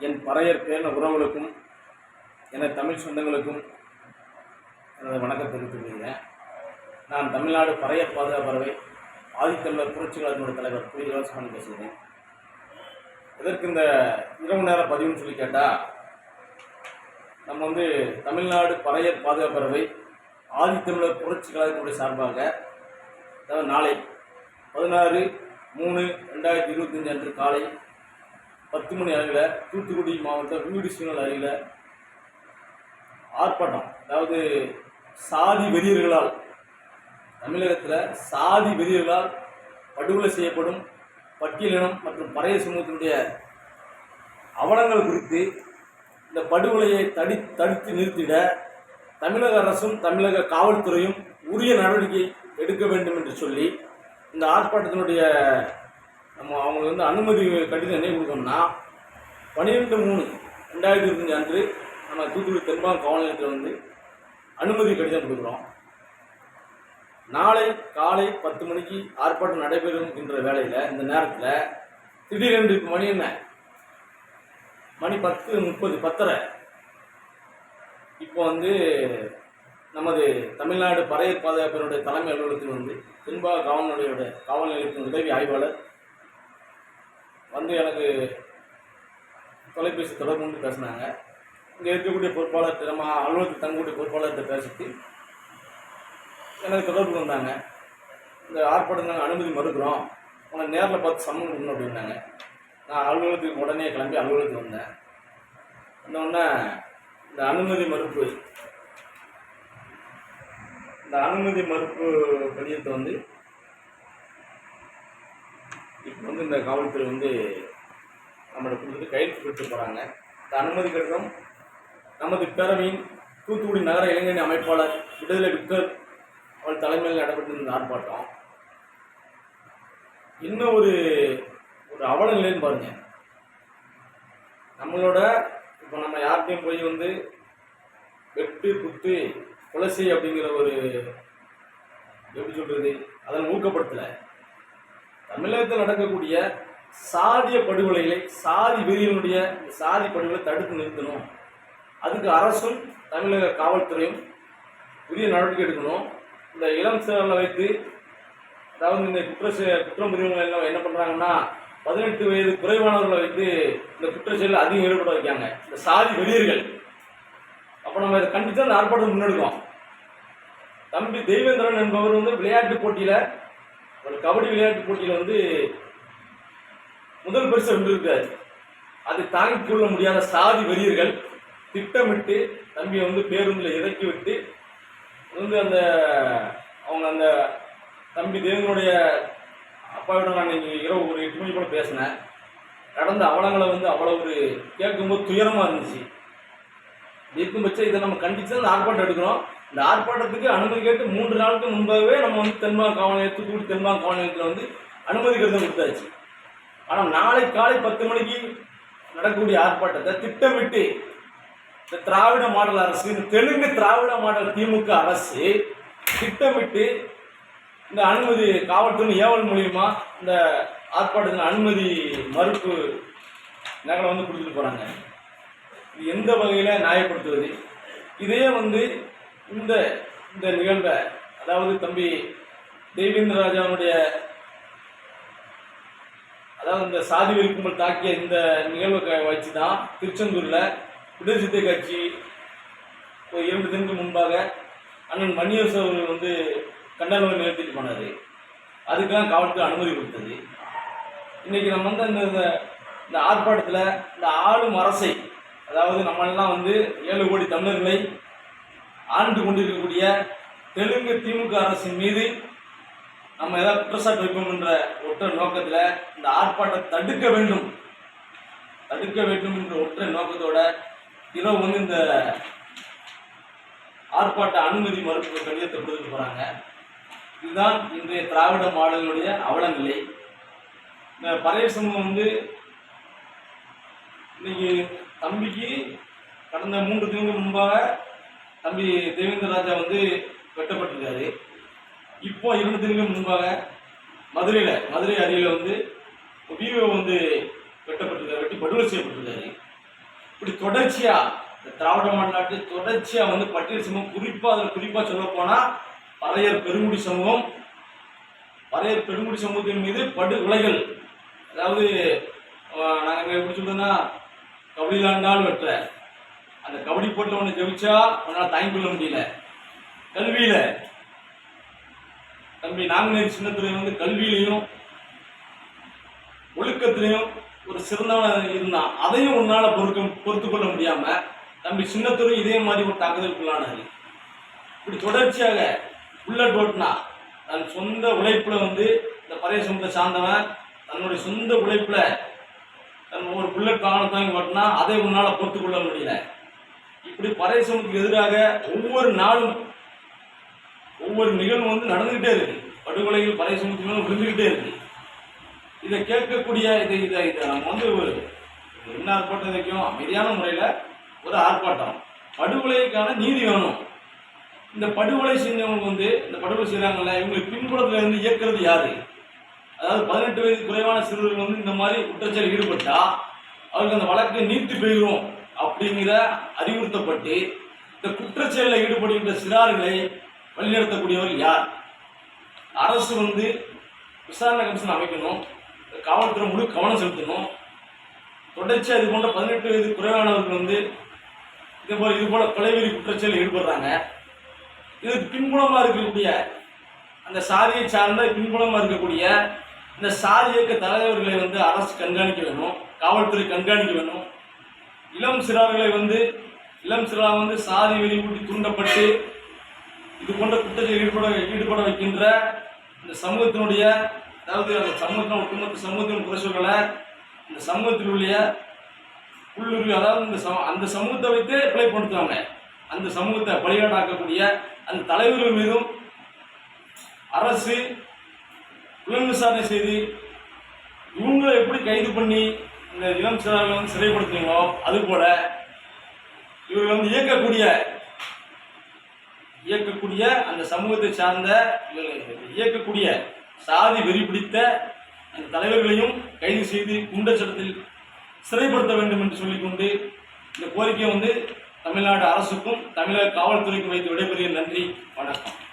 என் பறையர் பேர்ன உறவுகளுக்கும் எனது தமிழ் சொந்தங்களுக்கும் எனது வணக்கம் தெரிவித்துக் கொள்கிறேன் நான் தமிழ்நாடு பறையர் பாதுகாப்பறவை ஆதித்தமிழர் புரட்சி கழகத்தினுடைய தலைவர் புலி இலவசமணி பேசுகிறேன். இதற்கு இந்த இரவு நேர பதிவுன்னு சொல்லி கேட்டால் நம்ம வந்து தமிழ்நாடு பறையர் பாதுகாப்பறவை ஆதித்தமிழர் புரட்சி கழகத்தினுடைய சார்பாக அதாவது நாளை பதினாறு மூணு ரெண்டாயிரத்தி இருபத்தஞ்சு அன்று காலை பத்து மணி அளவில் தூத்துக்குடி மாவட்டம் வீடு சூழல் அருகில் ஆர்ப்பாட்டம். அதாவது சாதி வெறியர்களால் தமிழகத்தில் சாதி வெறியர்களால் படுகொலை செய்யப்படும் பட்டியலினம் மற்றும் பறைய சமூகத்தினுடைய அவலங்கள் குறித்து இந்த படுகொலையை தடி தடுத்து நிறுத்திட தமிழக அரசும் தமிழக காவல்துறையும் உரிய நடவடிக்கை எடுக்க வேண்டும் என்று சொல்லி இந்த ஆர்ப்பாட்டத்தினுடைய நம்ம அவங்களுக்கு வந்து அனுமதி கடிதம் என்ன கொடுக்கணும்னா பன்னிரெண்டு மூணு ரெண்டாயிரத்தி இருபத்தஞ்சு அன்று நம்ம தூத்துக்குடி தென்பாங்க காவல் நிலையத்தில் வந்து அனுமதி கடிதம் கொடுக்குறோம். நாளை காலை பத்து மணிக்கு ஆர்ப்பாட்டம் நடைபெறும் என்ற வேலையில் இந்த நேரத்தில் திடீரென்று இப்போ மணி என்ன? மணி பத்து முப்பது பத்தரை. இப்போ வந்து நமது தமிழ்நாடு பறையர் பாதுகாப்பினுடைய தலைமை அலுவலகத்தில் வந்து தென்பாக காவல் நிலையோட காவல் நிலையத்தின் உதவி ஆய்வாளர் வந்து எனக்கு தொலைபேசி தொடர்பு கொண்டு பேசினாங்க. இங்கே இருக்கக்கூடிய பொறுப்பாளர் நம்ம அலுவலகத்தில் தங்கக்கூடிய பொறுப்பாளர்கிட்ட பேசிட்டு எனக்கு தொடர்பு வந்தாங்க இந்த ஆர்ப்பாட்டம் நாங்கள் அனுமதி மறுக்கிறோம். உங்களை நேரில் பார்த்து சம்மன் கொடுக்கணும் அப்படின்னாங்க. நான் அலுவலகத்துக்கு உடனே கிளம்பி அலுவலகத்துக்கு வந்தேன். இன்னொன்று இந்த அனுமதி மறுப்பு இந்த அனுமதி மறுப்பு கடிதத்தை வந்து இப்போ வந்து இந்த காவல்துறை வந்து நம்மளை கொடுத்துட்டு கையெழுத்து கொடுத்து போகிறாங்க இந்த அனுமதி கடிதம் நமது பேரவையின் தூத்துக்குடி நகர இளைஞரணி அமைப்பாளர் விடுதலை விக்டர் அவள் தலைமையில் நடைபெற்றிருந்த ஆர்ப்பாட்டம். இன்னும் ஒரு ஒரு அவல நிலைன்னு பாருங்க. நம்மளோட இப்போ நம்ம யார்கிட்டையும் போய் வந்து வெட்டு குத்து கொலை செய் அப்படிங்கிற ஒரு எப்படி சொல்றது அதன் ஊக்கப்படுத்தலை. தமிழகத்தில் நடக்கக்கூடிய சாதிய படுகொலைகளை சாதி வெறியினுடைய சாதி படுகொலை தடுத்து நிறுத்தணும். அதுக்கு அரசும் தமிழக காவல்துறையும் உரிய நடவடிக்கை எடுக்கணும். இந்த இளம் சிலரில் வைத்து அதாவது இந்த குற்ற செ- குற்றம் புரிவங்களை எல்லாம் என்ன பண்ணுறாங்கன்னா பதினெட்டு வயது குறைவானவர்களை வைத்து இந்த குற்ற செயலில் அதிகம் ஈடுபட வைக்காங்க இந்த சாதி வெளியர்கள் அப்போ நம்ம இதை கண்டித்து அந்த ஆர்ப்பாட்டம் முன்னெடுக்கோம் தம்பி தெய்வேந்திரன் என்பவர் வந்து விளையாட்டு போட்டியில் ஒரு கபடி விளையாட்டு போட்டியில் வந்து முதல் பரிசு வென்றிருக்கார் அதை தாங்கிக் கொள்ள முடியாத சாதி வெறியர்கள் திட்டமிட்டு தம்பியை வந்து பேருந்தில் இறக்கி விட்டு வந்து அந்த அவங்க அந்த தம்பி தேவனுடைய அப்பாவிடம் நான் இன்னைக்கு இரவு ஒரு எட்டு மணி கூட பேசினேன். நடந்த அவலங்களை வந்து அவ்வளோ ஒரு கேட்கும்போது துயரமாக இருந்துச்சு. இருக்கும் பட்சம் இதை நம்ம கண்டித்து அந்த ஆர்ப்பாட்டம் எடுக்கிறோம். இந்த ஆர்ப்பாட்டத்துக்கு அனுமதி கேட்டு மூன்று நாளுக்கு முன்பாகவே நம்ம வந்து தென்பாக காவல் நிலையம் தூத்துக்குடி தென்பாக காவல் நிலையத்தில் வந்து அனுமதி கடிதம் கொடுத்தாச்சு. ஆனால் நாளை காலை பத்து மணிக்கு நடக்கக்கூடிய ஆர்ப்பாட்டத்தை திட்டமிட்டு இந்த திராவிட மாடல் அரசு இந்த தெலுங்கு திராவிட மாடல் திமுக அரசு திட்டமிட்டு இந்த அனுமதி காவல்துறை ஏவல் மூலியமா இந்த ஆர்ப்பாட்டத்தில் அனுமதி மறுப்பு நகலை வந்து கொடுத்துட்டு போகிறாங்க இது எந்த வகையில் நியாயப்படுத்துவது? இதே வந்து இந்த இந்த நிகழ்வை அதாவது தம்பி தேவேந்திர ராஜாவுடைய அதாவது இந்த சாதி வெறி கும்பல் தாக்கிய இந்த நிகழ்வை வச்சு தான் திருச்செந்தூரில் விடுதலை கட்சி ஒரு இரண்டு தினத்துக்கு முன்பாக அண்ணன் மணியரசு அவர்கள் வந்து கண்டனம் நிகழ்த்திட்டு போனார். அதுக்கெல்லாம் காவல்துறை அனுமதி கொடுத்தது. இன்றைக்கி நம்ம வந்து அந்த இந்த- இந்த ஆர்ப்பாட்டத்தில் இந்த ஆளும் அரசை அதாவது நம்மளெல்லாம் வந்து ஏழு கோடி தமிழர்களை ஆண்டு கொண்டிருக்கக்கூடிய தெலுங்கு திமுக அரசின் மீது நம்ம ஏதாவது குற்றச்சாட்டு வைப்போம் என்ற ஒற்றை நோக்கத்தில் இந்த ஆர்ப்பாட்டத்தை தடுக்க வேண்டும். தடுக்க வேண்டும் என்ற ஒற்றை நோக்கத்தோட இரவு வந்து இந்த ஆர்ப்பாட்ட அனுமதி மறுப்பு கடிதத்தை கொடுத்துட்டு போகிறாங்க இதுதான் இன்றைய திராவிட மாடலினுடைய அவலநிலை. இந்த பழைய சமூகம் வந்து இன்னைக்கு தம்பிக்கு கடந்த மூன்று தினங்களுக்கு முன்பாக தம்பி தேவேந்திர ராஜா வந்து வெட்டப்பட்டிருக்காரு. இப்போ இரண்டு தினங்களுக்கு முன்பாக மதுரையில் மதுரை அருகில் வந்து விவோ வந்து வெட்டப்பட்டிருக்காரு வெட்டி படுகொலை செய்யப்பட்டிருக்காரு. இப்படி தொடர்ச்சியாக இந்த திராவிட மாநாட்டு தொடர்ச்சியாக வந்து பட்டியல் சமூகம் குறிப்பாக அதில் குறிப்பாக சொல்லப்போனால் பறையர் பெருங்குடி சமூகம் பறையர் பெருங்குடி சமூகத்தின் மீது படு உலைகள் அதாவது நாங்கள் எப்படி சொல்றதுன்னா கபடி விளாண்டால் வெற்ற அந்த கபடி போட்டில் ஒன்று ஜெயிச்சா உன்னால் தாங்கி கொள்ள முடியல. கல்வியில. தம்பி நாங்குநேரி சின்னத்துறை வந்து கல்வியிலையும் ஒழுக்கத்திலையும் ஒரு சிறந்தவன் இருந்தான். அதையும் உன்னால் பொறுக்க பொறுத்து கொள்ள முடியாம தம்பி சின்னத்துறை இதே மாதிரி ஒரு தாக்குதலுக்குள்ளானது இப்படி தொடர்ச்சியாக புல்லட் ஓட்டுனா தன் சொந்த உழைப்பில் வந்து இந்த பழைய சமூகத்தை சார்ந்தவன் தன்னுடைய சொந்த உழைப்பில் தன் ஒரு புல்லட் காலம் தாங்கி ஓட்டினா அதை உன்னால் பொறுத்து கொள்ள முடியல. இப்படி பரதேசனுக்கு எதிராக ஒவ்வொரு நாளும் ஒவ்வொரு நிகழ்வும் வந்து நடந்துகிட்டே இருக்கு. படுகொலைகள் பழைய மேலும் விழுந்துகிட்டே இருக்கு. இதை கேட்கக்கூடிய இதை இதை இதை நம்ம வந்து ஒரு என்ன ஆர்ப்பாட்டம் வைக்கும் அமைதியான முறையில் ஒரு ஆர்ப்பாட்டம். படுகொலைக்கான நீதி வேணும். இந்த படுகொலை செஞ்சவங்க வந்து இந்த படுகொலை செய்கிறாங்கல்ல இவங்களுக்கு பின்புலத்தில் இருந்து இயக்கிறது யாரு? அதாவது பதினெட்டு வயது குறைவான சிறுவர்கள் வந்து இந்த மாதிரி குற்றச்சல் ஈடுபட்டா அவருக்கு அந்த வழக்கு நீர்த்து போயிடும் அப்படிங்கிற அறிவுறுத்தப்பட்டு இந்த குற்றச்செயலில் ஈடுபடுகின்ற சிறார்களை வழிநடத்தக்கூடியவர் யார்? அரசு வந்து விசாரணை கமிஷன் அமைக்கணும். காவல்துறை முழு கவனம் செலுத்தணும். தொடர்ச்சியாக இது போன்ற பதினெட்டு வயது குறைவானவர்கள் வந்து இதே போல் இது போல கொலைவெறி குற்றச்செயலில் ஈடுபடுறாங்க. இதுக்கு பின்புலமாக இருக்கக்கூடிய அந்த சாதியை சார்ந்த பின்புலமாக இருக்கக்கூடிய இந்த சாதி இயக்க தலைவர்களை வந்து அரசு கண்காணிக்க வேணும். காவல்துறை கண்காணிக்க வேணும். இளம் சிறார்களை வந்து இளம் சிறார் வந்து சாதி வெறி ஊட்டி தூண்டப்பட்டு இது போன்ற குற்றத்தில் ஈடுபட ஈடுபட வைக்கின்ற இந்த சமூகத்தினுடைய அதாவது அந்த சமூகத்தின் ஒட்டுமொத்த சமூகத்தின் குறைசொல்களை இந்த சமூகத்தில் உள்ள உள்ளுரிமை அதாவது இந்த சம அந்த சமூகத்தை வைத்து பிழைப்படுத்துவாங்க அந்த சமூகத்தை பலியாடாக்கக்கூடிய அந்த தலைவர்கள் மீதும் அரசு புலன் விசாரணை செய்து இவங்களை எப்படி கைது பண்ணி இந்த இளம் சிறார்களை வந்து சிறைப்படுத்துவீங்களோ அது போல இவர்கள் வந்து இயக்கக்கூடிய இயக்கக்கூடிய அந்த சமூகத்தை சார்ந்த இயக்கக்கூடிய சாதி வெறி பிடித்த அந்த தலைவர்களையும் கைது செய்து குண்டர் சட்டத்தில் சிறைப்படுத்த வேண்டும் என்று சொல்லிக்கொண்டு இந்த கோரிக்கையை வந்து தமிழ்நாடு அரசுக்கும் தமிழக காவல்துறைக்கும் வைத்து விடைபெறுகிற நன்றி. வணக்கம்.